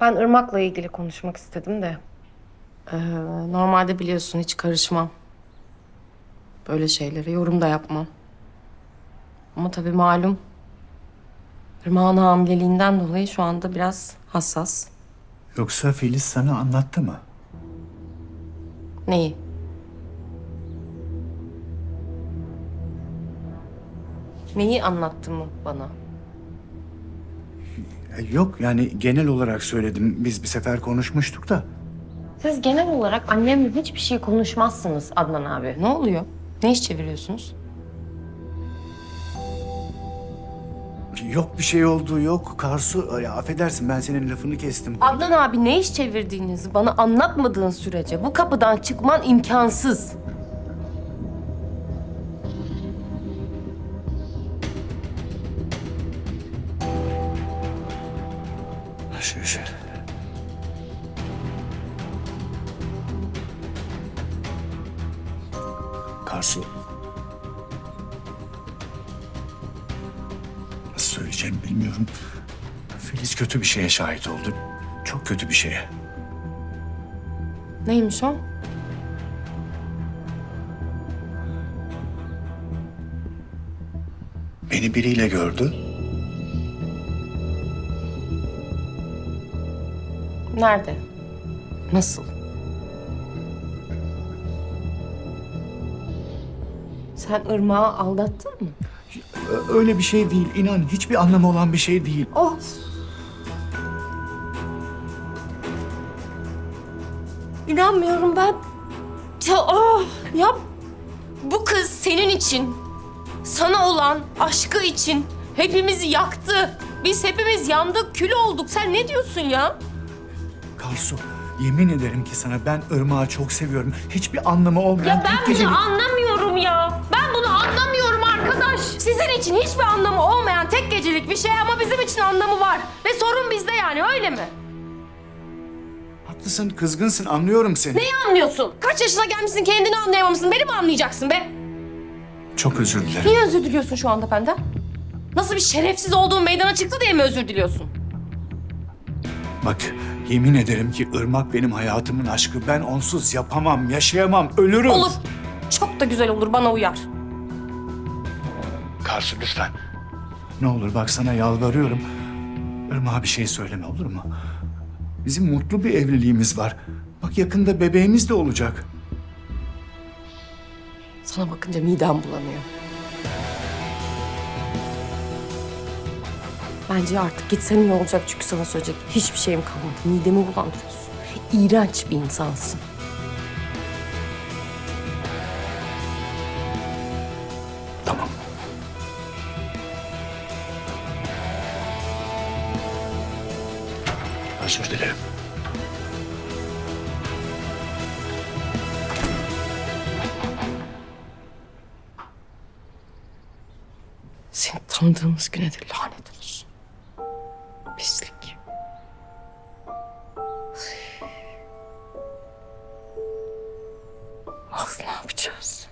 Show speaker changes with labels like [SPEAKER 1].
[SPEAKER 1] Ben Irmak'la ilgili konuşmak istedim de.
[SPEAKER 2] Ee, normalde biliyorsun hiç karışmam. Böyle şeylere yorum da yapmam. Ama tabii malum. Irmak'ın hamileliğinden dolayı şu anda biraz hassas.
[SPEAKER 3] Yoksa Filiz sana anlattı mı?
[SPEAKER 2] Neyi? Neyi anlattı mı bana?
[SPEAKER 3] E, Yok yani genel olarak söyledim. Biz bir sefer konuşmuştuk da.
[SPEAKER 1] Siz genel olarak annemle hiçbir şey konuşmazsınız Adnan abi.
[SPEAKER 2] Ne oluyor? Ne iş çeviriyorsunuz?
[SPEAKER 3] Yok bir şey oldu yok. Karsu ya affedersin ben senin lafını kestim.
[SPEAKER 2] Adnan abi ne iş çevirdiğinizi bana anlatmadığın sürece bu kapıdan çıkman imkansız.
[SPEAKER 3] Şöyle şöyle. Karsu. Nasıl söyleyeceğim bilmiyorum. Filiz kötü bir şeye şahit oldu. Çok kötü bir şeye.
[SPEAKER 2] Neymiş o?
[SPEAKER 3] Beni biriyle gördü.
[SPEAKER 2] Nerede? Nasıl? Sen Irmak'ı aldattın mı?
[SPEAKER 3] Öyle bir şey değil. İnan hiçbir anlamı olan bir şey değil.
[SPEAKER 2] Of. İnanmıyorum ben. Ya, ah, ya bu kız senin için, sana olan aşkı için hepimizi yaktı. Biz hepimiz yandık, kül olduk. Sen ne diyorsun ya?
[SPEAKER 3] Karsu yemin ederim ki sana ben Irmak'ı çok seviyorum. Hiçbir anlamı olmayan
[SPEAKER 2] Ya ben
[SPEAKER 3] tek gecelik...
[SPEAKER 2] bunu anlamıyorum ya. Ben bunu anlamıyorum arkadaş. Sizin için hiçbir anlamı olmayan tek gecelik bir şey ama bizim için anlamı var. Ve sorun bizde yani öyle mi?
[SPEAKER 3] Haklısın, kızgınsın anlıyorum seni.
[SPEAKER 2] Neyi anlıyorsun? Kaç yaşına gelmişsin kendini anlayamamışsın. Beni mi anlayacaksın be?
[SPEAKER 3] Çok özür dilerim.
[SPEAKER 2] Niye özür diliyorsun şu anda benden? Nasıl bir şerefsiz olduğun meydana çıktı diye mi özür diliyorsun?
[SPEAKER 3] Bak yemin ederim ki Irmak benim hayatımın aşkı. Ben onsuz yapamam, yaşayamam, ölürüm.
[SPEAKER 2] Olur. Çok da güzel olur bana uyar.
[SPEAKER 3] Karsu lütfen. Ne olur bak sana yalvarıyorum. Irmak'a bir şey söyleme olur mu? Bizim mutlu bir evliliğimiz var. Bak yakında bebeğimiz de olacak.
[SPEAKER 2] Sana bakınca midem bulanıyor. Bence artık gitsen iyi olacak çünkü sana söyleyecek hiçbir şeyim kalmadı. Midemi bulandırıyorsun. İğrenç bir insansın.
[SPEAKER 3] Tamam. Özür dilerim.
[SPEAKER 2] Seni tanıdığımız güne de lanet Pislik. Of ne yapacağız?